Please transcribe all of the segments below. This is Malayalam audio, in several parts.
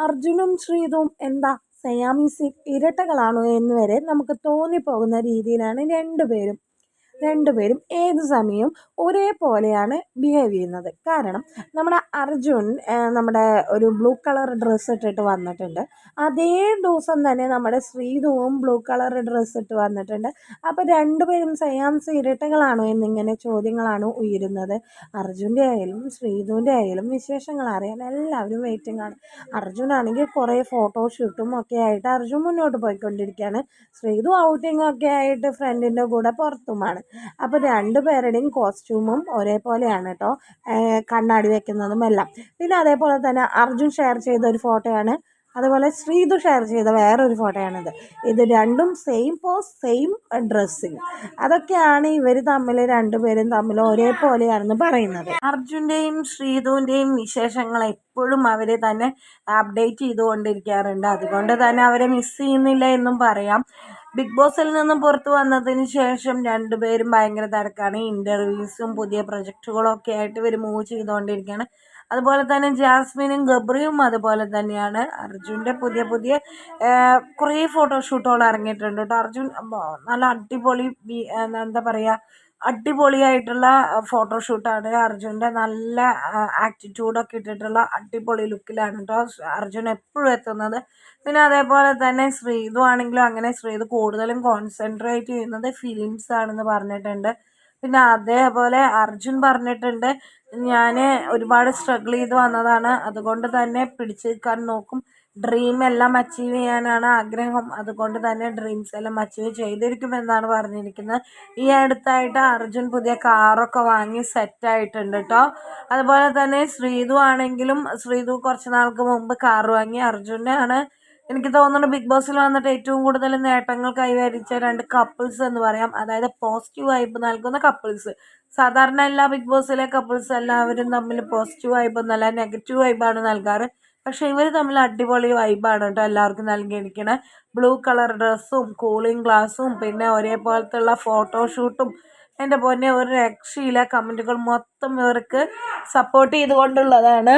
അർജുനും ശ്രീതും എന്താ സയാമീസ് ഇരട്ടകളാണോ എന്ന് വരെ നമുക്ക് തോന്നിപ്പോകുന്ന രീതിയിലാണ് രണ്ടുപേരും രണ്ടുപേരും ഏത് സമയവും ഒരേപോലെയാണ് ബിഹേവ് ചെയ്യുന്നത്. കാരണം നമ്മുടെ അർജുൻ നമ്മുടെ ഒരു ബ്ലൂ കളർ ഡ്രസ്സ് ഇട്ടിട്ട് വന്നിട്ടുണ്ട്. അതേ ദിവസം തന്നെ നമ്മുടെ ശ്രീധുവും ബ്ലൂ കളർ ഡ്രസ്സ് ഇട്ട് വന്നിട്ടുണ്ട്. അപ്പോൾ രണ്ടുപേരും സയാംസ് ഇരട്ടകളാണോ എന്നിങ്ങനെ ചോദ്യങ്ങളാണ് ഉയരുന്നത്. അർജുന്റെ ആയാലും ശ്രീധുവിന്റെ ആയാലും വിശേഷങ്ങൾ അറിയാൻ എല്ലാവരും വെയിറ്റിംഗ് ആണ്. അർജുൻ ആണെങ്കിൽ കുറേ ഫോട്ടോഷൂട്ടും ഒക്കെ ആയിട്ട് അർജുൻ മുന്നോട്ട് പോയിക്കൊണ്ടിരിക്കുകയാണ്. ശ്രീധു ഔട്ടിംഗ് ഒക്കെ ആയിട്ട് ഫ്രണ്ടിന്റെ കൂടെ പുറത്തുമാണ്. അപ്പോൾ രണ്ടുപേരുടെയും കോസ്റ്റ്യൂമും ഒരേപോലെയാണ് കേട്ടോ കണ്ണാടി വെക്കുന്നതും എല്ലാം. പിന്നെ അതേപോലെ തന്നെ അർജുൻ ഷെയർ ചെയ്ത ഒരു ഫോട്ടോയാണ്. അതുപോലെ ശ്രീതു ഷെയർ ചെയ്ത വേറൊരു ഫോട്ടോയാണിത്. ഇത് രണ്ടും സെയിം പോസ് സെയിം ഡ്രസ്സിങ് അതൊക്കെയാണ് ഇവർ തമ്മിൽ രണ്ടുപേരും തമ്മിൽ ഒരേപോലെയാണെന്ന് പറയുന്നത്. അർജുന്റെയും ശ്രീതുവിന്റെയും വിശേഷങ്ങൾ എപ്പോഴും അവർ തന്നെ അപ്ഡേറ്റ് ചെയ്തുകൊണ്ടിരിക്കാറുണ്ട്. അതുകൊണ്ട് തന്നെ അവരെ മിസ് ചെയ്യുന്നില്ല എന്നും പറയാം. ബിഗ് ബോസിൽ നിന്നും പുറത്തു വന്നതിന് ശേഷം രണ്ടുപേരും ഭയങ്കര തിരക്കാണ്. ഇന്റർവ്യൂസും പുതിയ പ്രൊജക്റ്റുകളൊക്കെ ആയിട്ട് ഇവർ മൂവ് ചെയ്തുകൊണ്ടിരിക്കുകയാണ്. അതുപോലെ തന്നെ ജാസ്മിനും ഗബ്രിയും അതുപോലെ തന്നെയാണ്. അർജുന്റെ പുതിയ പുതിയ കുറേ ഫോട്ടോഷൂട്ടുകൾ ഇറങ്ങിയിട്ടുണ്ട് കേട്ടോ. അർജുൻ നല്ല അടിപൊളി എന്താ പറയുക അടിപൊളിയായിട്ടുള്ള ഫോട്ടോഷൂട്ടാണ് അർജുന്റെ നല്ല ആറ്റിറ്റ്യൂഡൊക്കെ ഇട്ടിട്ടുള്ള അടിപൊളി ലുക്കിലാണ് കേട്ടോ അർജുൻ എപ്പോഴും എത്തുന്നത്. പിന്നെ അതേപോലെ തന്നെ ശ്രീതു ആണെങ്കിലും അങ്ങനെ ശ്രീതു കൂടുതലും കോൺസെൻട്രേറ്റ് ചെയ്യുന്നത് ഫിലിംസ് ആണെന്ന് പറഞ്ഞിട്ടുണ്ട്. പിന്നെ അതേപോലെ അർജുൻ പറഞ്ഞിട്ടുണ്ട് ഞാൻ ഒരുപാട് സ്ട്രഗിൾ ചെയ്ത് വന്നതാണ്. അതുകൊണ്ട് തന്നെ പിടിച്ചു നിൽക്കാൻ നോക്കും. ഡ്രീം എല്ലാം അച്ചീവ് ചെയ്യാനാണ് ആഗ്രഹം. അതുകൊണ്ട് തന്നെ ഡ്രീംസ് എല്ലാം അച്ചീവ് ചെയ്തിരിക്കുമെന്നാണ് പറഞ്ഞിരിക്കുന്നത്. ഈ അടുത്തായിട്ട് അർജുൻ പുതിയ കാറൊക്കെ വാങ്ങി സെറ്റ് ആയിട്ടുണ്ട് കേട്ടോ അതുപോലെ തന്നെ ശ്രീതു ആണെങ്കിലും ശ്രീതു കുറച്ച് നാൾക്ക് മുമ്പ് കാർ വാങ്ങി. അർജുനാണ് എനിക്ക് തോന്നുന്നു ബിഗ് ബോസിൽ വന്നിട്ട് ഏറ്റവും കൂടുതൽ നേട്ടങ്ങൾ കൈവരിച്ച രണ്ട് കപ്പിൾസ് എന്ന് പറയാം. അതായത് പോസിറ്റീവ് വൈബ് നൽകുന്ന കപ്പിൾസ് സാധാരണ എല്ലാ ബിഗ് ബോസിലെ കപ്പിൾസ് എല്ലാവരും തമ്മിൽ പോസിറ്റീവ് വൈബ് എന്നല്ല നെഗറ്റീവ് വൈബാണ് നൽകാറ്. പക്ഷെ ഇവർ തമ്മിൽ അടിപൊളി വൈബാണ് കേട്ടോ എല്ലാവർക്കും നൽകിയിരിക്കണേ. ബ്ലൂ കളർ ഡ്രസ്സും കൂളിംഗ് ഗ്ലാസ്സും പിന്നെ ഒരേപോലത്തുള്ള ഫോട്ടോഷൂട്ടും എന്റെ പൊന്നെ ഒരു രക്ഷയില്ല. കമന്റുകൾ മൊത്തം ഇവർക്ക് സപ്പോർട്ട് ചെയ്തുകൊണ്ടുള്ളതാണ്.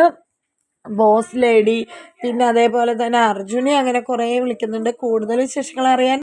ബോസ് ലേഡി പിന്നെ അതേപോലെ തന്നെ അർജുനെ അങ്ങനെ കുറേ വിളിക്കുന്നുണ്ട്. കൂടുതൽ വിശേഷങ്ങൾ അറിയാൻ